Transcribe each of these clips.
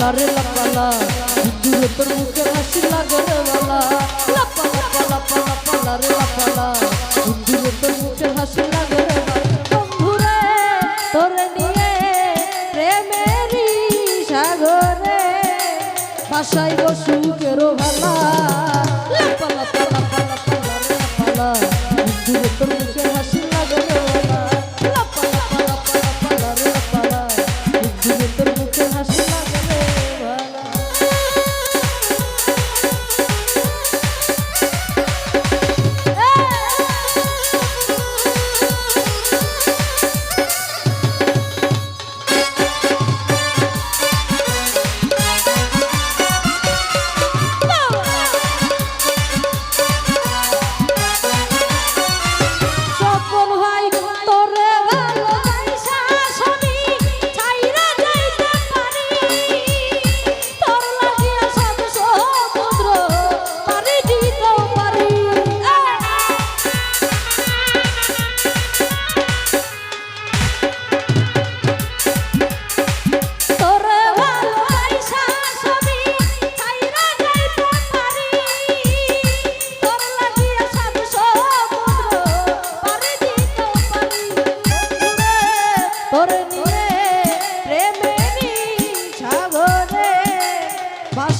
লাপালা রে লাপালা দূরে তোর মুখের হাসি লাগে রে বালা লাপা লাপা লাপা লাপালা রে লাপালা দূরে তোর মুখের হাসি লাগে রে বন্ধুরে, তোরে নিয়ে প্রেমেরই সাগরে ভাষাই সুখেরও ভালা। লাপা লাপা লাপা লাপালা রে লাপালা দূরে তোর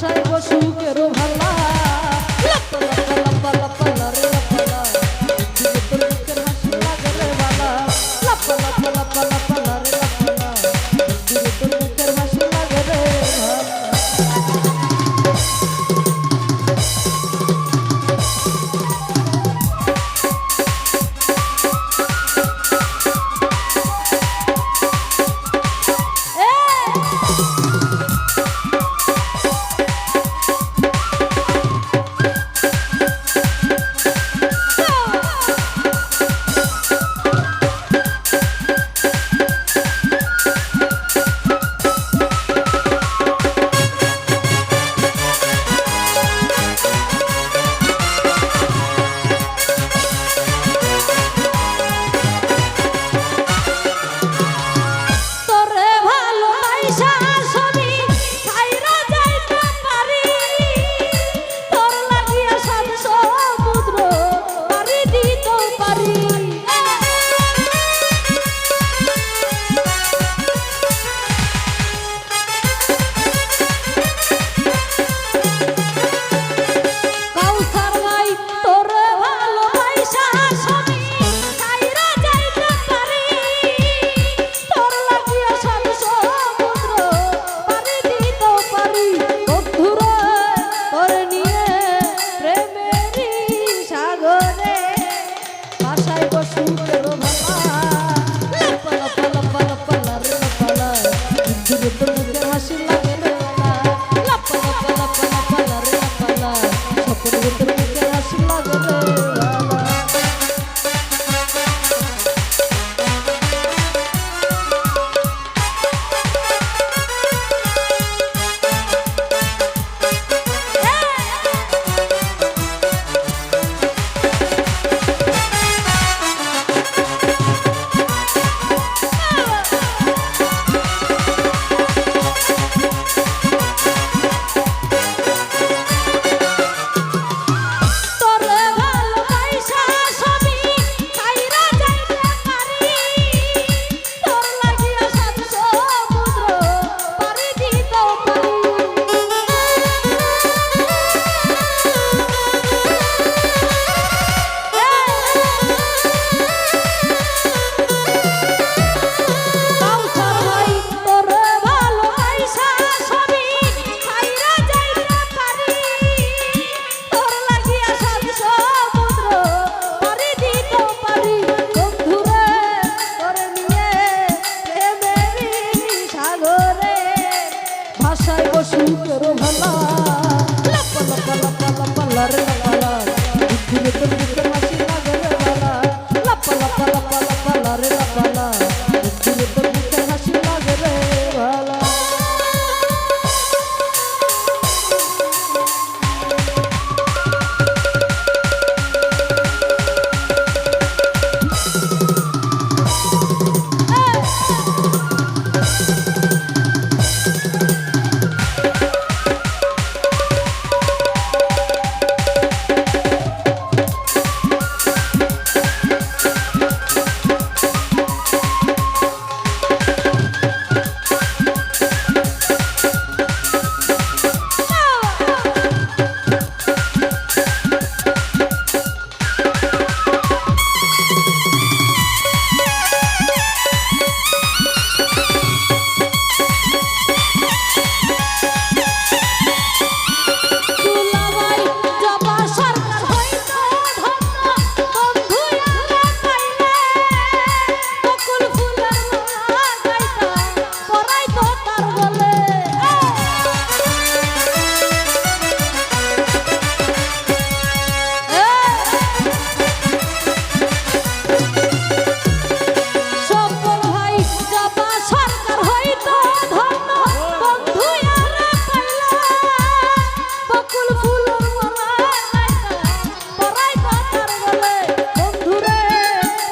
আশায় বসুকেরও ভালা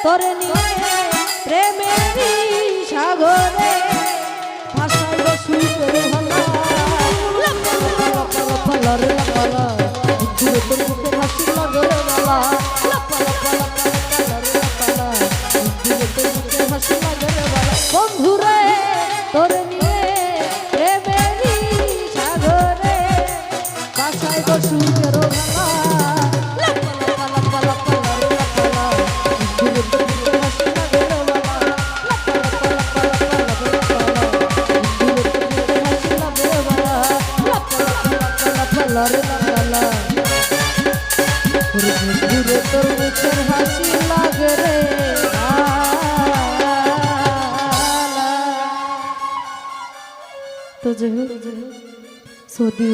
তোর নিয়ে প্রেমেরই সাগরে ভাষায় সুর ভালা লর লর দূরে তোর মুখে হাসি লাগর গালা বন্ধুরে, তোর ঘুরে তোর মুখের হাসি লাগে রে তো যে সৌদি